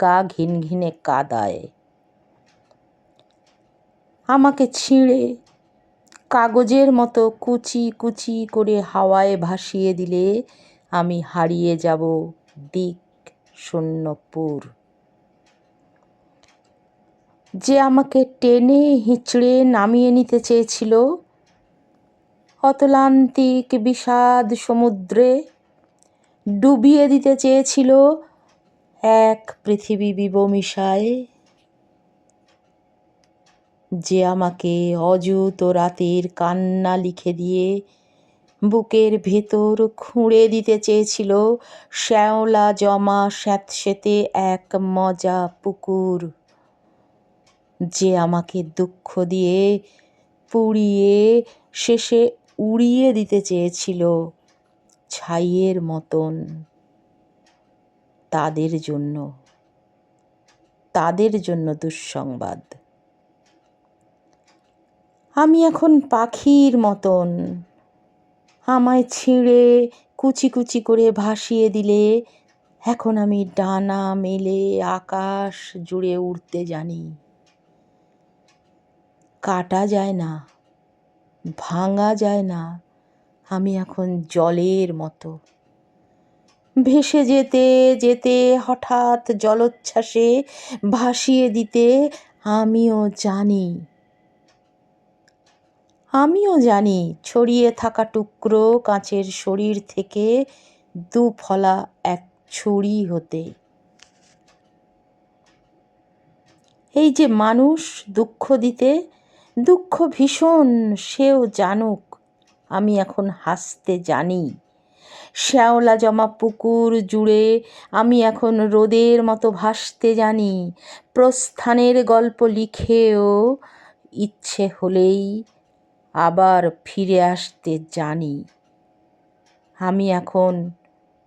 গা ঘিন ঘিনে কাদায়। আমাকে ছিঁড়ে কাগজের মতো কুচি কুচি করে হাওয়ায় ভাসিয়ে দিলে আমি হারিয়ে যাব দিক শূন্যপুর। যে আমাকে টেনে হিঁচড়ে নামিয়ে নিতে চেয়েছিল, অতলান্তিক বিষাদ সমুদ্রে ডুবিয়ে দিতে চেয়েছিল এক পৃথিবী বিবমিশায় যে আমাকে অযুত রাতের কান্না লিখে দিয়ে বুকের ভেতর খুঁড়ে দিতে চেয়েছিল। শ্যাওলা জমা স্যাঁতসেতে এক মজা পুকুর, যে আমাকে দুঃখ দিয়ে পুড়িয়ে শেষে উড়িয়ে দিতে চেয়েছিল ছাইয়ের মতন। তাদের জন্য তাদের জন্য দুঃসংবাদ। আমি এখন পাখির মতন, আমায় ছিঁড়ে কুচি কুচি করে ভাসিয়ে দিলে, এখন আমি ডানা মেলে আকাশ জুড়ে উড়তে জানি। কাটা যায় না, ভাঙা যায় না, আমি এখন জলের মতো। ভেসে যেতে যেতে হঠাৎ জলোচ্ছ্বাসে ভাসিয়ে দিতে আমিও জানি। আমিও জানি ছড়িয়ে থাকা টুকরো কাঁচের শরীর থেকে দু ফলা এক ছুরি হতে। এই যে মানুষ দুঃখ দিতে, দুঃখ ভীষণ, সেও জানুক, আমি এখন হাসতে জানি। শ্যাওলা জমা পুকুর জুড়ে আমি এখন রোদের মতো ভাসতে জানি। প্রস্থানের গল্প লিখেও ইচ্ছে হলেই আবার ফিরে আসতে জানি। আমি এখন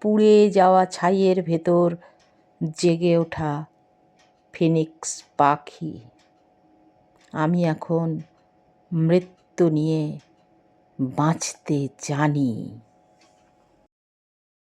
পুড়ে যাওয়া ছাইয়ের ভেতর জেগে ওঠা ফিনিক্স পাখি। আমি এখন মৃত্যু নিয়ে বাঁচতে জানি।